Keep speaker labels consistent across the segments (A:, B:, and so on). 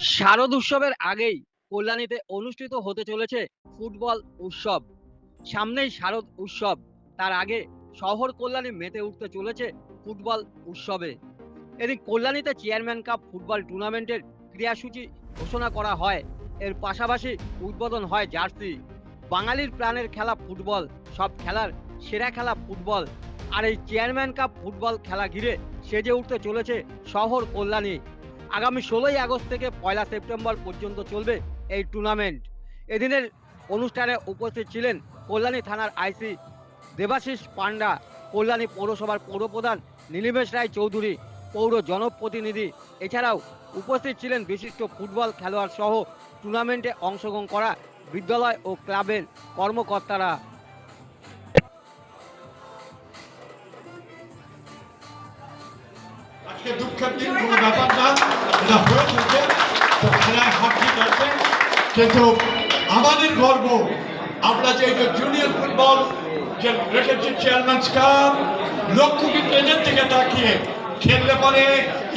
A: শারদ উৎসবের আগেই কল্যাণীতে অনুষ্ঠিত হতে চলেছে ফুটবল উৎসব। সামনেই শারদ উৎসব, তার আগে শহর কল্যাণী মেতে উঠতে চলেছে ফুটবল উৎসবে। এদিন কল্যাণীতে চেয়ারম্যান কাপ ফুটবল টুর্নামেন্টের ক্রিয়াসূচি ঘোষণা করা হয়। এর পাশাপাশি উদ্বোধন হয় জার্সি। বাঙালির প্রাণের খেলা ফুটবল, সব খেলার সেরা খেলা ফুটবল। আর এই চেয়ারম্যান কাপ ফুটবল খেলা ঘিরে সেজে উঠতে চলেছে শহর কল্যাণী। আগামী ষোলোই আগস্ট থেকে পয়লা সেপ্টেম্বর পর্যন্ত চলবে এই টুর্নামেন্ট এদিনের অনুষ্ঠানে উপস্থিত ছিলেন কল্যাণী থানার আইসি দেবাশিস পান্ডা কল্যাণী পৌরসভার পৌরপ্রধান নীলিমেশ রায় চৌধুরী, পৌর জনপ্রতিনিধি। এছাড়াও উপস্থিত ছিলেন বিশিষ্ট ফুটবল খেলোয়াড় সহ টুর্নামেন্টে অংশগ্রহণ করা বিদ্যালয় ও ক্লাবের কর্মকর্তারা।
B: আজকে দুঃখের দিন, কোনো ব্যাপার না। এটা হয়ে থাকে, তো খেলায় হাত ঠিক আছে কিন্তু আমাদের গর্ব, আমরা যে জুনিয়র ফুটবল যে রেখেছি চেয়ারম্যান কাপ লক্ষ্য কিন্তু এদের দিকে তাকিয়ে খেললে পরে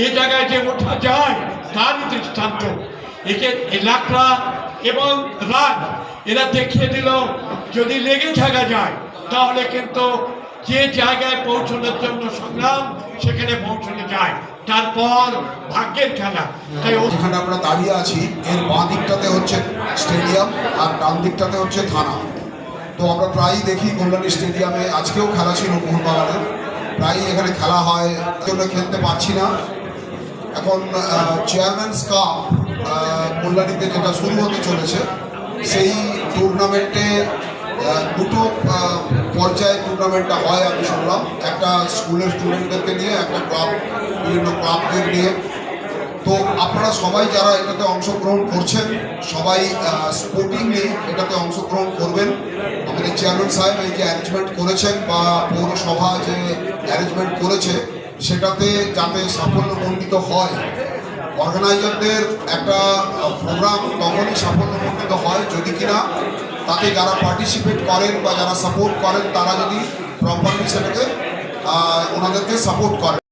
B: এই জায়গায় যে ওঠা যায়, তারই দৃষ্টান্ত। একে লাকড়া এবং রাগ, এরা দেখিয়ে দিল, যদি লেগে থাকা যায়, তাহলে কিন্তু যে জায়গায় পৌঁছানোর জন্য সংগ্রাম, সেখানে পৌঁছানো যায় তারপর ভাগ্যের খেলা। তাই ও-
C: যেখানে আমরা দাঁড়িয়ে আছি, এর বাঁ দিকটাতে হচ্ছে স্টেডিয়াম আর ডান দিকটাতে হচ্ছে থানা। তো আমরা প্রায়ই দেখি কল্যাণী স্টেডিয়ামে আজকেও খেলা ছিল মোহনবাগানের। প্রায়ই এখানে খেলা হয় জন্য খেলতে পারছি না। এখন চেয়ারম্যানস কাপ কল্যাণীতে যেটা শুরু হতে চলেছে, সেই টুর্নামেন্টে দুটো পর্যায়ে টুর্নামেন্টটা হয় আমি শুনলাম। একটা স্কুলের স্টুডেন্টদেরকে নিয়ে, একটা ক্লাব বিভিন্ন ক্লাবদের নিয়ে। তো আপনারা সবাই যারা এটাতে অংশগ্রহণ করছেন, সবাই স্পোর্টিংলি এটাতে অংশগ্রহণ করবেন। আমাদের চেয়ারম্যান সাহেব এই যে অ্যারেঞ্জমেন্ট করেছেন বা পৌরসভা যে অ্যারেঞ্জমেন্ট করেছে, সেটাতে যাতে সাফল্যমণ্ডিত হয়। অর্গানাইজারদের একটা প্রোগ্রাম তখনই সাফল্যমণ্ডিত হয় যদি কিনা তাতে যারা পার্টিসিপেট করেন বা যারা সাপোর্ট করেন, তারা যদি প্রপারলি সেটাকে ওনাদেরকে সাপোর্ট করেন।